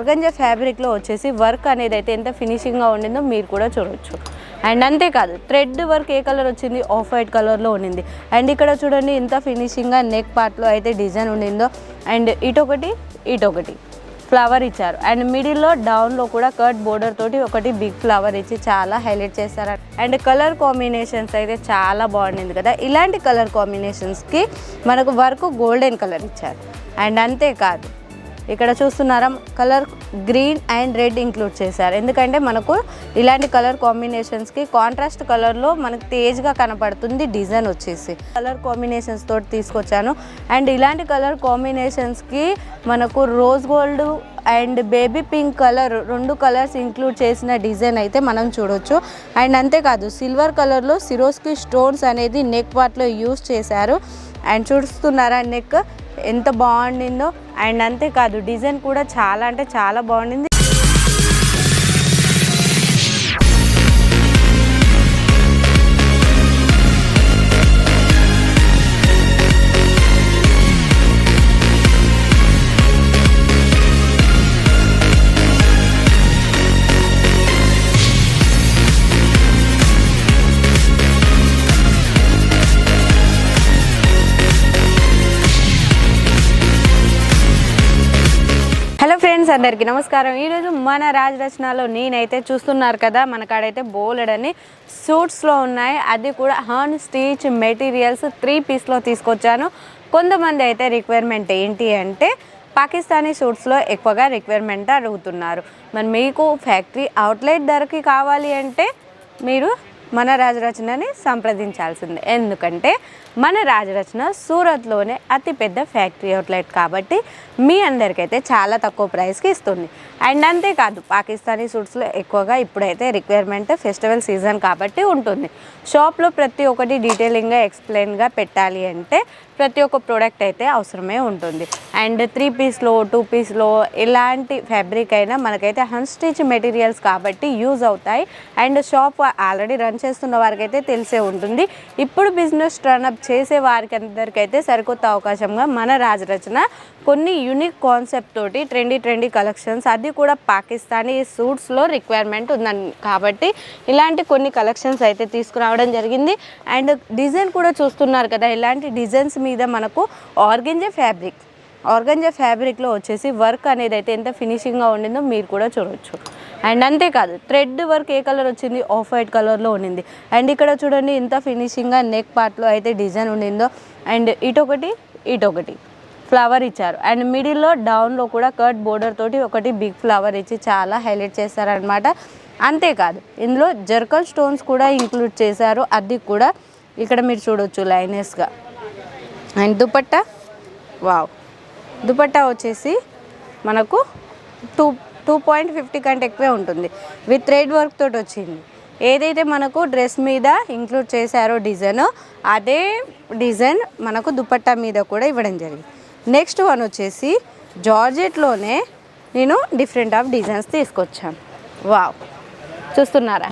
Organza ఫ్యాబ్రిక్లో వచ్చేసి work అనేది అయితే ఎంత ఫినిషింగ్గా ఉండిందో మీరు కూడా చూడొచ్చు. అండ్ అంతేకాదు థ్రెడ్ వర్క్ ఏ కలర్ వచ్చింది? ఆఫ్ వైట్ కలర్లో ఉండింది. అండ్ ఇక్కడ చూడండి ఎంత ఫినిషింగ్గా నెక్ పార్ట్లో అయితే డిజైన్ ఉండిందో. అండ్ ఇటొకటి ఇటొకటి ఫ్లవర్ ఇచ్చారు. అండ్ మిడిల్లో డౌన్లో కూడా కట్ బోర్డర్ తోటి ఒకటి బిగ్ ఫ్లవర్ ఇచ్చి చాలా హైలైట్ చేస్తారు అండ్ కలర్ కాంబినేషన్స్ అయితే చాలా బాగుండింది కదా. ఇలాంటి కలర్ కాంబినేషన్స్కి మనకు వర్క్ గోల్డెన్ కలర్ ఇచ్చారు. అండ్ అంతేకాదు ఇక్కడ చూస్తున్నారా colour green and red include చేశారు. ఎందుకంటే మనకు ఇలాంటి కలర్ కాంబినేషన్స్కి కాంట్రాస్ట్ కలర్లో మనకు తేజ్గా కనపడుతుంది డిజైన్ వచ్చేసి. కలర్ కాంబినేషన్స్ తోటి తీసుకొచ్చాను. అండ్ ఇలాంటి కలర్ కాంబినేషన్స్కి మనకు rose gold and baby pink colour రెండు కలర్స్ ఇంక్లూడ్ చేసిన డిజైన్ అయితే మనం చూడొచ్చు. అండ్ అంతేకాదు సిల్వర్ కలర్లో సిరోస్కి స్టోన్స్ అనేది నెక్ పార్ట్లో యూస్ చేశారు. అండ్ చూస్తున్నారా నెక్ ఎంత బాగుండిందో అండ్ అంతేకాదు డిజైన్ కూడా చాలా అంటే చాలా బాగుండింది. ఫ్రెండ్స్ అందరికీ నమస్కారం. ఈరోజు మన రాజరచనలో నేనైతే చూస్తున్నారు కదా మన కాడైతే బోలెడని అని సూట్స్లో ఉన్నాయి. అది కూడా హాన్ స్టీచ్ మెటీరియల్స్ త్రీ పీస్లో తీసుకొచ్చాను. కొంతమంది అయితే రిక్వైర్మెంట్ ఏంటి అంటే పాకిస్తానీ సూట్స్లో ఎక్కువగా రిక్వైర్మెంట్ అడుగుతున్నారు. మరి మీకు ఫ్యాక్టరీ అవుట్లెట్ ధరకి కావాలి అంటే మీరు మన రాజరచనని సంప్రదించాల్సిందే. ఎందుకంటే మన రాజరచన సూరత్లోనే అతిపెద్ద ఫ్యాక్టరీ అవుట్లెట్ కాబట్టి మీ అందరికైతే చాలా తక్కువ ప్రైస్కి ఇస్తుంది. అండ్ అంతేకాదు పాకిస్తానీ సూట్స్లో ఎక్కువగా ఇప్పుడైతే రిక్వైర్మెంట్ ఫెస్టివల్ సీజన్ కాబట్టి ఉంటుంది. షాప్లో ప్రతి ఒక్కటి డీటెయిలింగ్గా ఎక్స్ప్లెయిన్గా పెట్టాలి అంటే ప్రతి ఒక్క ప్రోడక్ట్ అయితే అవసరమే ఉంటుంది. అండ్ త్రీ పీస్లో టూ పీస్లో ఎలాంటి ఫ్యాబ్రిక్ అయినా మనకైతే హన్స్టిచ్ మెటీరియల్స్ కాబట్టి యూజ్ అవుతాయి. అండ్ షాప్ ఆల్రెడీ రన్ చేస్తున్న వారికైతే తెలిసే ఉంటుంది. ఇప్పుడు బిజినెస్ రన్అప్ చేసే వారికి అందరికైతే సరికొత్త అవకాశంగా మన రాజరచన కొన్ని యూనిక్ కాన్సెప్ట్ తోటి ట్రెండీ ట్రెండీ కలెక్షన్స్ అది కూడా పాకిస్తానీ సూట్స్లో రిక్వైర్మెంట్ ఉందండి కాబట్టి ఇలాంటి కొన్ని కలెక్షన్స్ అయితే తీసుకురావడం జరిగింది. అండ్ డిజైన్ కూడా చూస్తున్నారు కదా ఇలాంటి డిజైన్స్ మీద మనకు ఆర్గెంజే ఫ్యాబ్రిక్ ఆర్గంజా ఫ్యాబ్రిక్లో వచ్చేసి వర్క్ అనేది అయితే ఎంత ఫినిషింగ్గా ఉండిందో మీరు కూడా చూడవచ్చు అండ్ అంతేకాదు థ్రెడ్ వర్క్ ఏ కలర్ వచ్చింది? ఆఫ్ వైట్ కలర్లో ఉండింది అండ్ ఇక్కడ చూడండి ఎంత ఫినిషింగ్గా నెక్ పార్ట్లో అయితే డిజైన్ ఉండిందో అండ్ ఇటొకటి ఇటొకటి. ఫ్లవర్ ఇచ్చారు. అండ్ మిడిల్లో డౌన్లో కూడా కట్ బోర్డర్ తోటి ఒకటి బిగ్ ఫ్లవర్ ఇచ్చి చాలా హైలైట్ చేశారనమాట అంతేకాదు ఇందులో జర్కల్ స్టోన్స్ కూడా ఇంక్లూడ్ చేశారు. అది కూడా ఇక్కడ మీరు చూడొచ్చు లైనెస్గా అండ్ దుపట్టా వావ్ దుపట్టా వచ్చేసి మనకు టూ టూ పాయింట్ ఫిఫ్టీ కంటే ఎక్కువే ఉంటుంది. విత్ థ్రెడ్ వర్క్ తోటి వచ్చింది. ఏదైతే మనకు డ్రెస్ మీద ఇంక్లూడ్ చేశారో డిజైన్ అదే డిజైన్ మనకు దుపట్టా మీద కూడా ఇవ్వడం జరిగింది. నెక్స్ట్ వన్ వచ్చేసి జార్జెట్లోనే నేను డిఫరెంట్ ఆఫ్ డిజైన్స్ తీసుకొచ్చాను. వావ్ చూస్తున్నారా?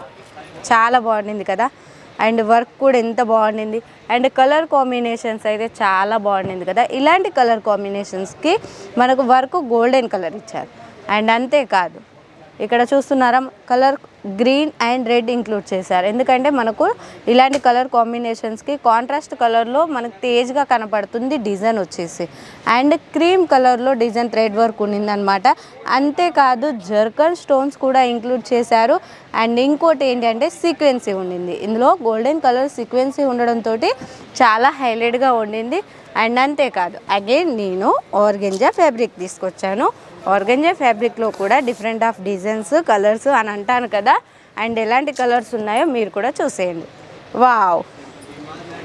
చాలా బాగుండింది కదా? అండ్ వర్క్ కూడా ఎంత బాగుండింది. అండ్ కలర్ కాంబినేషన్స్ అయితే చాలా బాగుండింది కదా? ఇలాంటి కలర్ కాంబినేషన్స్కి మనకు వర్క్ గోల్డెన్ కలర్ ఇచ్చారు. అండ్ అంతేకాదు ఇక్కడ చూస్తున్నారా colour green and red include చేశారు. ఎందుకంటే మనకు ఇలాంటి కలర్ కాంబినేషన్స్కి కాంట్రాస్ట్ కలర్లో మనకు తేజ్గా కనపడుతుంది డిజైన్ వచ్చేసి. అండ్ క్రీమ్ కలర్లో డిజైన్ థ్రెడ్ వర్క్ ఉన్నిందనమాట. అంతేకాదు జర్కల్ స్టోన్స్ కూడా ఇంక్లూడ్ చేశారు. అండ్ ఇంకోటి ఏంటంటే సీక్వెన్సీ ఉండింది. ఇందులో గోల్డెన్ కలర్ సీక్వెన్సీ ఉండడంతో చాలా హైలైట్గా ఉండింది. అండ్ అంతేకాదు అగైన్ నేను ఆర్గెంజా ఫ్యాబ్రిక్ తీసుకొచ్చాను. ఆర్గంజా ఫ్యాబ్రిక్లో కూడా డిఫరెంట్ ఆఫ్ డిజైన్స్ కలర్స్ అని అంటాను కదా. అండ్ ఎలాంటి కలర్స్ ఉన్నాయో మీరు కూడా చూసేయండి. వావ్!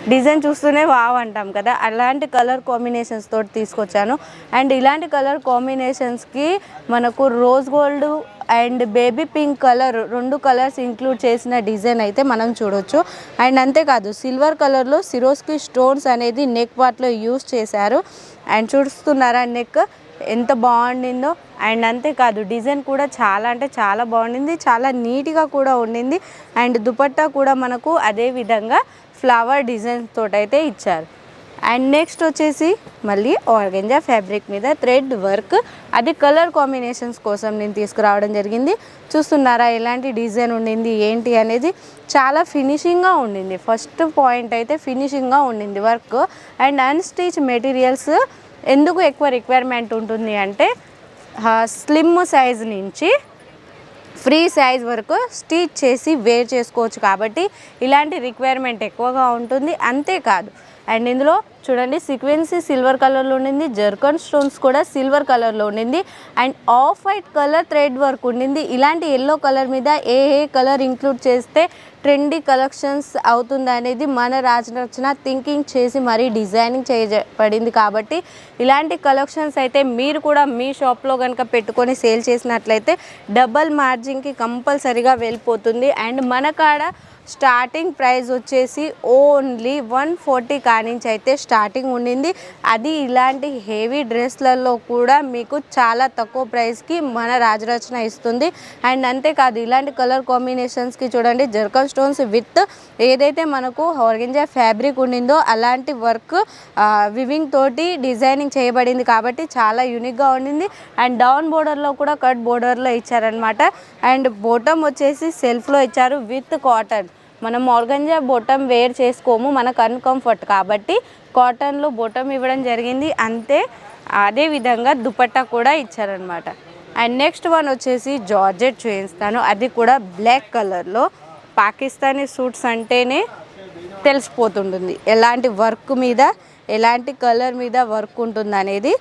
డిజైన్ చూస్తూనే వావ్ అంటాం కదా. అలాంటి కలర్ కాంబినేషన్స్ తోటి తీసుకొచ్చాను. అండ్ ఇలాంటి కలర్ కాంబినేషన్స్కి మనకు rose gold and baby pink colour రెండు కలర్స్ ఇంక్లూడ్ చేసిన డిజైన్ అయితే మనం చూడొచ్చు. అండ్ అంతేకాదు సిల్వర్ కలర్లో సిరోస్కి స్టోన్స్ అనేది నెక్ పార్ట్లో యూస్ చేశారు. అండ్ చూస్తున్నారా నెక్? ఎంత బాగుండిందో. అండ్ అంతేకాదు డిజైన్ కూడా చాలా అంటే చాలా బాగుండింది. చాలా నీట్గా కూడా ఉండింది. అండ్ దుపట్టా కూడా మనకు అదే విధంగా ఫ్లవర్ డిజైన్ తోటైతే ఇచ్చారు. అండ్ నెక్స్ట్ వచ్చేసి మళ్ళీ ఆర్గెంజా ఫ్యాబ్రిక్ మీద థ్రెడ్ వర్క్. అది కలర్ కాంబినేషన్స్ కోసం నేను తీసుకురావడం జరిగింది. చూస్తున్నారా ఎలాంటి డిజైన్ ఉండింది ఏంటి అనేది? చాలా ఫినిషింగ్గా ఉండింది. ఫస్ట్ పాయింట్ అయితే ఫినిషింగ్గా ఉండింది వర్క్. అండ్ అన్స్టిచ్ మెటీరియల్స్ ఎందుకు ఎక్కువ రిక్వైర్మెంట్ ఉంటుంది అంటే స్లిమ్ సైజ్ నుంచి ఫ్రీ సైజ్ వరకు స్టిచ్ చేసి వేర్ చేసుకోవచ్చు కాబట్టి ఇలాంటి రిక్వైర్మెంట్ ఎక్కువగా ఉంటుంది. అంతేకాదు అండ్ ఇందులో చూడండి సీక్వెన్సీ సిల్వర్ కలర్లో ఉండింది జర్కన్ స్టోన్స్ కూడా సిల్వర్ కలర్లో ఉండింది and off white colour thread work ఉండింది. ఇలాంటి ఎల్లో కలర్ మీద ఏ ఏ కలర్ ఇంక్లూడ్ చేస్తే ట్రెండీ కలెక్షన్స్ అవుతుంది అనేది మన రాజరచన థింకింగ్ చేసి మరీ డిజైనింగ్ చేయబడింది కాబట్టి ఇలాంటి కలెక్షన్స్ అయితే మీరు కూడా మీ షాప్లో కనుక పెట్టుకొని సేల్ చేసినట్లయితే డబల్ మార్జిన్కి కంపల్సరీగా వెళ్ళిపోతుంది. అండ్ మన కాడ స్టార్టింగ్ ప్రైస్ వచ్చేసి ఓన్లీ వన్ ఫార్టీ కానించి అయితే స్టార్టింగ్ ఉండింది. అది ఇలాంటి హెవీ డ్రెస్లలో కూడా మీకు చాలా తక్కువ ప్రైస్కి మన రాజరచన ఇస్తుంది. అండ్ అంతేకాదు ఇలాంటి కలర్ కాంబినేషన్స్కి చూడండి జర్కన్ స్టోన్స్ విత్ ఏదైతే మనకు హోర్గింజా ఫ్యాబ్రిక్ ఉండిందో అలాంటి వర్క్ వివింగ్ తోటి డిజైనింగ్ చేయబడింది కాబట్టి చాలా యూనిక్గా ఉండింది. అండ్ డౌన్ బోర్డర్లో కూడా కట్ బోర్డర్లో ఇచ్చారనమాట అండ్ బోటమ్ వచ్చేసి సెల్ఫ్లో ఇచ్చారు విత్ కాటన్. మనం ఆర్గంజా బొటమ్ వేర్ చేసుకోము మనకు అన్కంఫర్ట్ కాబట్టి కాటన్లో బొటమ్ ఇవ్వడం జరిగింది. అంతే అదే విధంగా దుపట్టా కూడా ఇచ్చారనమాట అండ్ నెక్స్ట్ వన్ వచ్చేసి జార్జెట్ చూపిస్తాను. అది కూడా బ్లాక్ కలర్లో. పాకిస్తానీ సూట్స్ అంటేనే తెలిసిపోతుంటుంది. ఎలాంటి వర్క్ మీద ఎలాంటి కలర్ మీద వర్క్ ఉంటుంది అనేది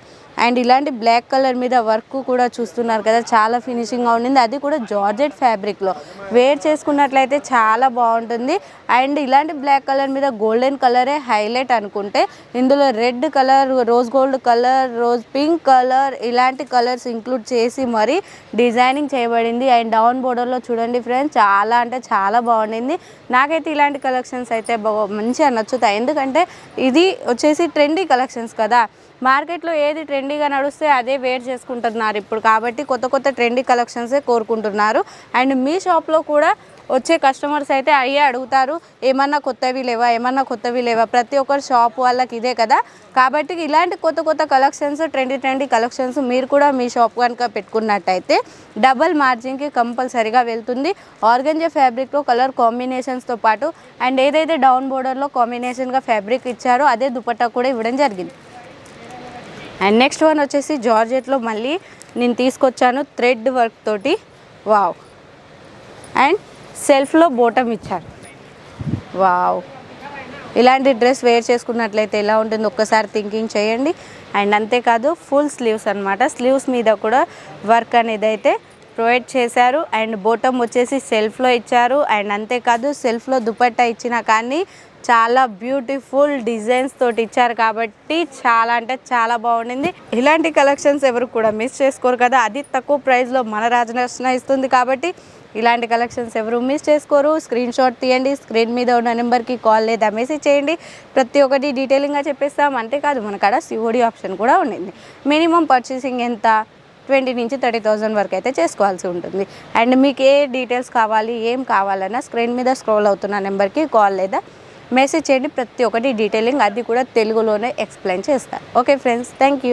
అండ్ ఇలాంటి బ్లాక్ కలర్ మీద వర్క్ కూడా చూస్తున్నారు కదా చాలా ఫినిషింగ్గా ఉండింది. అది కూడా జార్జెట్ ఫ్యాబ్రిక్లో. వేర్ చేసుకున్నట్లయితే చాలా బాగుంటుంది. అండ్ ఇలాంటి బ్లాక్ కలర్ మీద గోల్డెన్ కలరే హైలైట్ అనుకుంటే ఇందులో red colour rose gold colour rose pink colour ఇలాంటి కలర్స్ ఇంక్లూడ్ చేసి మరి డిజైనింగ్ చేయబడింది. అండ్ డౌన్ బోర్డర్లో చూడండి ఫ్రెండ్స్ చాలా అంటే చాలా బాగుండింది. నాకైతే ఇలాంటి కలెక్షన్స్ అయితే మంచిగా నచ్చుతాయి. ఎందుకంటే ఇది వచ్చేసి ట్రెండీ కలెక్షన్స్ కదా. మార్కెట్లో ఏది ట్రెండ్ ట్రెండీగా నడుస్తే అదే వేర్ చేసుకుంటున్నారు ఇప్పుడు కాబట్టి కొత్త కొత్త ట్రెండీ కలెక్షన్సే కోరుకుంటున్నారు. అండ్ మీ షాప్లో కూడా వచ్చే కస్టమర్స్ అయితే అయ్యే అడుగుతారు ఏమన్నా కొత్తవి లేవా? ఏమన్నా కొత్తవి లేవా? ప్రతి ఒక్కరు షాప్ వాళ్ళకి ఇదే కదా. కాబట్టి ఇలాంటి కొత్త కొత్త కలెక్షన్స్ ట్రెండీ ట్రెండీ కలెక్షన్స్ మీరు కూడా మీ షాప్ కనుక పెట్టుకున్నట్టయితే డబల్ మార్జిన్కి కంపల్సరీగా వెళ్తుంది. ఆర్గంజా ఫ్యాబ్రిక్లో కలర్ కాంబినేషన్స్తో పాటు అండ్ ఏదైతే డౌన్ బోర్డర్లో కాంబినేషన్గా ఫ్యాబ్రిక్ ఇచ్చారో అదే దుపట్టా కూడా ఇవ్వడం జరిగింది. అండ్ నెక్స్ట్ వన్ వచ్చేసి జార్జెట్లో మళ్ళీ నేను తీసుకొచ్చాను థ్రెడ్ వర్క్ తోటి. వావ్. అండ్ సెల్ఫ్లో బోటం ఇచ్చారు. వావ్. ఇలాంటి డ్రెస్ వేర్ చేసుకున్నట్లయితే ఎలా ఉంటుంది ఒక్కసారి థింకింగ్ చేయండి. అండ్ అంతేకాదు ఫుల్ స్లీవ్స్ అనమాట స్లీవ్స్ మీద కూడా వర్క్ అనేది అయితే ప్రొవైడ్ చేశారు. అండ్ బోటం వచ్చేసి సెల్ఫ్లో ఇచ్చారు. అండ్ అంతేకాదు సెల్ఫ్లో దుపట్టా ఇచ్చినా కానీ చాలా బ్యూటిఫుల్ డిజైన్స్ తోటి ఇచ్చారు కాబట్టి చాలా అంటే చాలా బాగుండింది. ఇలాంటి కలెక్షన్స్ ఎవరు కూడా మిస్ చేసుకోరు కదా. అది తక్కువ ప్రైస్లో మన రాజనర్సన ఇస్తుంది కాబట్టి ఇలాంటి కలెక్షన్స్ ఎవరు మిస్ చేసుకోరు. స్క్రీన్ షాట్ తీయండి స్క్రీన్ మీద ఉన్న నెంబర్కి కాల్ లేదా మెసేజ్ చేయండి. ప్రతి ఒక్కటి డీటెయిలింగ్గా చెప్పేస్తాం. అంతేకాదు మన కాడ సిఓడి ఆప్షన్ కూడా ఉండింది. మినిమం పర్చేసింగ్ ఎంత? ట్వంటీ నుంచి థర్టీ థౌజండ్ వరకు అయితే చేసుకోవాల్సి ఉంటుంది. అండ్ మీకు ఏ డీటెయిల్స్ కావాలి ఏం కావాలన్నా స్క్రీన్ మీద స్క్రోల్ అవుతున్న నెంబర్కి కాల్ లేదా మెసేజ్ చేయండి. ప్రతి ఒక్కటి డీటెయిలింగ్ అది కూడా తెలుగులోనే ఎక్స్ప్లెయిన్ చేస్తారు ఓకే ఫ్రెండ్స్ థ్యాంక్ యూ